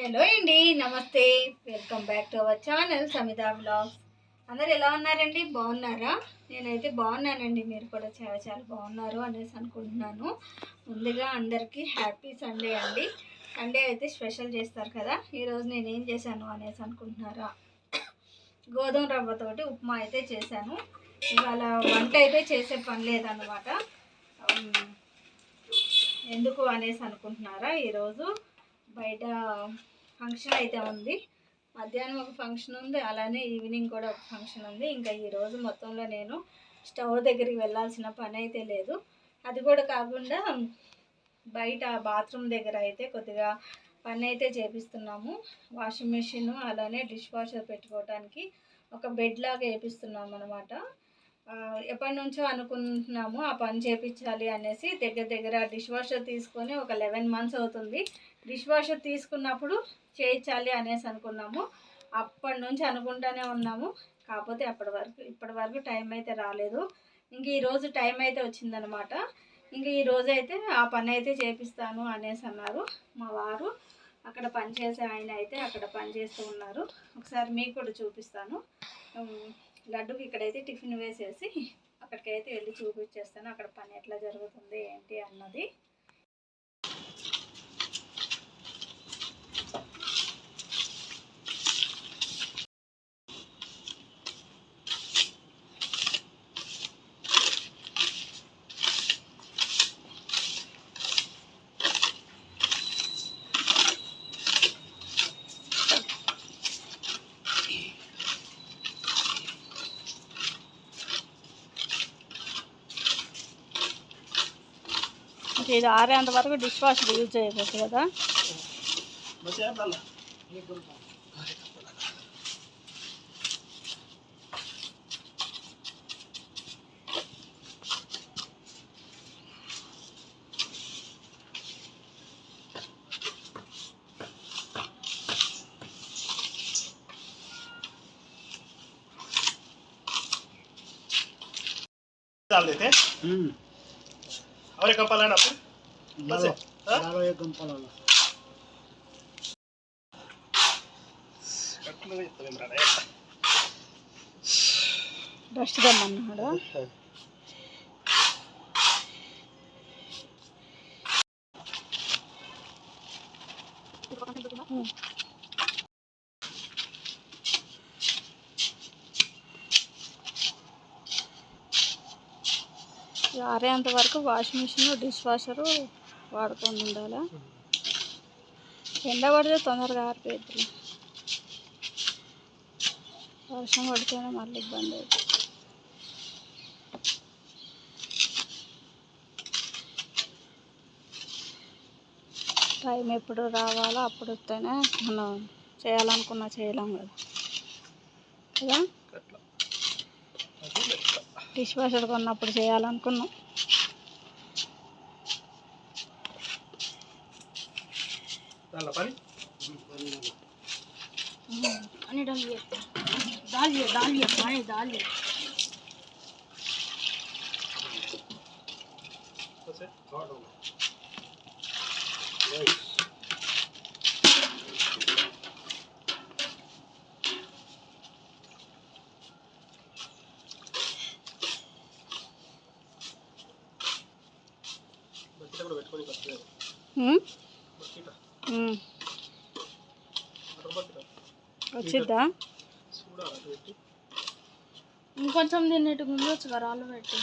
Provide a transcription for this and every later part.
Hello అండి నమస్తే. Welcome back to our channel Samitha blogs అందరు ఎలా ఉన్నారండి? బాగున్నారా? నేనైతే బాగున్నానండి. మీరు కూడా చాలా చాలా బాగున్నారు అనేసి అనుకుంటున్నాను. ముందుగా అందరికీ హ్యాపీ సండే అండి. సండే అయితే స్పెషల్ చేస్తారు కదా. ఈరోజు నేను ఏం చేశాను అనేసి అనుకుంటున్నారా? గోధుమ రవ్వతోటి ఉప్మా అయితే చేశాను. ఇవాళ వంట అయితే చేసే పని లేదన్నమాట. ఎందుకు అనేసి అనుకుంటున్నారా? ఈరోజు బయట ఫంక్షన్ అయితే ఉంది. మధ్యాహ్నం ఒక ఫంక్షన్ ఉంది. అలానే ఈవినింగ్ కూడా ఒక ఫంక్షన్ ఉంది. ఇంకా ఈరోజు మొత్తంలో నేను స్టవ్ దగ్గరికి వెళ్ళాల్సిన పని అయితే లేదు. అది కూడా కాకుండా బయట బాత్రూమ్ దగ్గర అయితే కొద్దిగా పని అయితే చేపిస్తున్నాము. వాషింగ్ మెషిన్ అలానే డిష్ వాషర్ పెట్టుకోవడానికి ఒక బెడ్ లాగా వేపిస్తున్నాము అనమాట ఎప్పటి నుంచో అనుకుంటున్నాము ఆ పని చేపించాలి అనేసి దగ్గర దగ్గర డిష్ వాషర్ తీసుకొని ఒక లెవెన్ మంత్స్ అవుతుంది. డిష్ వాషర్ తీసుకున్నప్పుడు చేయించాలి అనేసి అనుకున్నాము. అప్పటి నుంచి అనుకుంటానే ఉన్నాము. కాకపోతే అప్పటి వరకు ఇప్పటి వరకు టైం అయితే రాలేదు. ఇంక ఈరోజు టైం అయితే వచ్చిందనమాట ఇంక ఈ రోజు అయితే ఆ పని అయితే చేపిస్తాను అనేసి అన్నారు మా వారు. అక్కడ పని చేసే ఆయన అయితే అక్కడ పని చేస్తూ ఉన్నారు. ఒకసారి మీకు కూడా చూపిస్తాను. లడ్డుకి ఇక్కడైతే టిఫిన్ వేసేసి అక్కడికైతే వెళ్ళి చూపించేస్తాను. అక్కడ పని ఎట్లా జరుగుతుంది ఏంటి అన్నది. ఇంకా ఇది ఆరేంత వరకు డిష్ వాషర్ యూజ్ చేయకూడదు కదా डाल देते हैं ಅವರೇ ಕಂಪಲ್ಲ ಕಂಪಲ್ಲ ಡಸ್ಟ್ ఆరేంత వరకు వాషింగ్ మిషన్ డిష్ వాషరు వాడుకొని ఉండాలా? ఎండ పడితే తొందరగా ఆరిపోయింది వర్షం పడితేనే మళ్ళీ ఇబ్బంది అవుతుంది టైం ఎప్పుడు రావాలో అప్పుడు వస్తేనే మనం చేయాలనుకున్నా చేయలేం కదా. కదా? డిష్ వాషర్ కొన్నప్పుడు చేయాలనుకున్నాం దానిలో పని అని डालिए डालिए डालिए पानी डालिए बस है వచ్చిద్దా ఇంకొంచెం తిన్నట్టు కదా రాళ్ళు పెట్టి.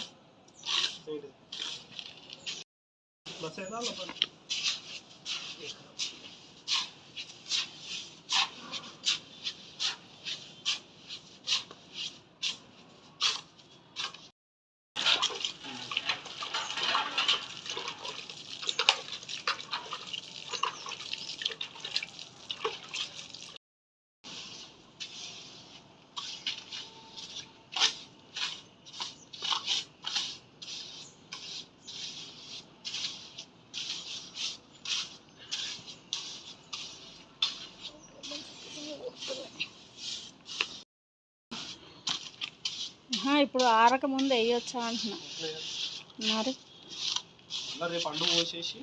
ఇప్పుడు ఆరక ముందు వేయొచ్చా అంటున్నా. మరి? పోసేసి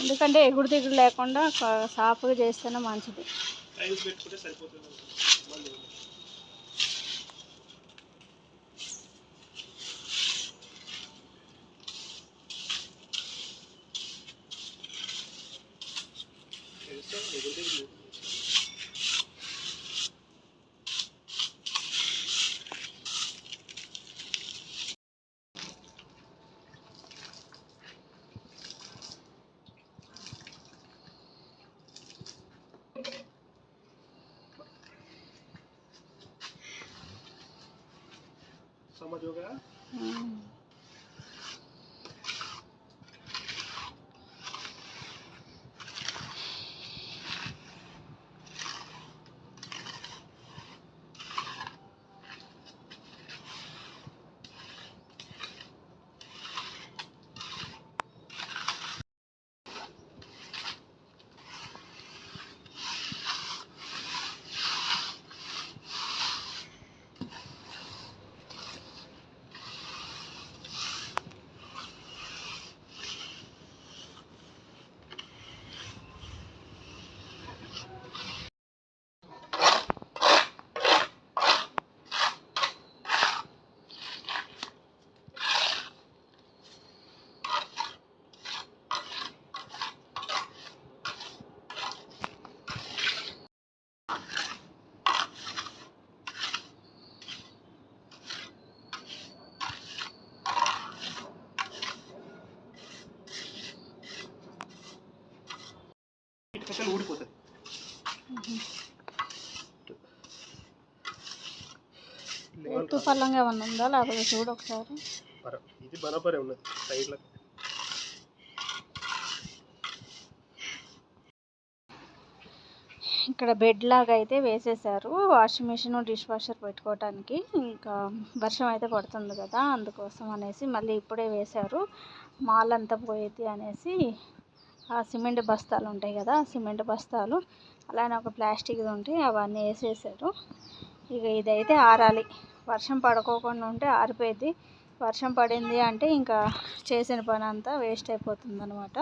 ఎందుకంటే ఎగుడు దిగుడు లేకుండా సాఫ్గా చేస్తేనే మంచిది. టైల్స్ పెట్టుకుంటే సరిపోతుంది. ఎత్తు పల్లంగా ఏమన్నా ఉందా? లేకపోతే చూడు ఒకసారి. ఇది బరాబరే ఉన్నది సైడ్లో. ఇక్కడ బెడ్ లాగా అయితే వేసేసారు. వాషింగ్ మిషన్ డిష్ వాషర్ పెట్టుకోవటానికి. ఇంకా వర్షం అయితే పడుతుంది కదా అందుకోసం అనేసి మళ్ళీ ఇప్పుడే వేశారు. మాల్ అంతా పోయేది అనేసి ఆ సిమెంట్ బస్తాలు ఉంటాయి కదా సిమెంట్ బస్తాలు. అలానే ఒక ప్లాస్టిక్ ఉంటాయి అవన్నీ వేసేసారు. ఇక ఇదైతే ఆరాలి. వర్షం పడుకోకుండా ఉంటే ఆరిపోయింది వర్షం పడింది అంటే ఇంకా చేసిన పని అంతా వేస్ట్ అయిపోతుంది అనమాట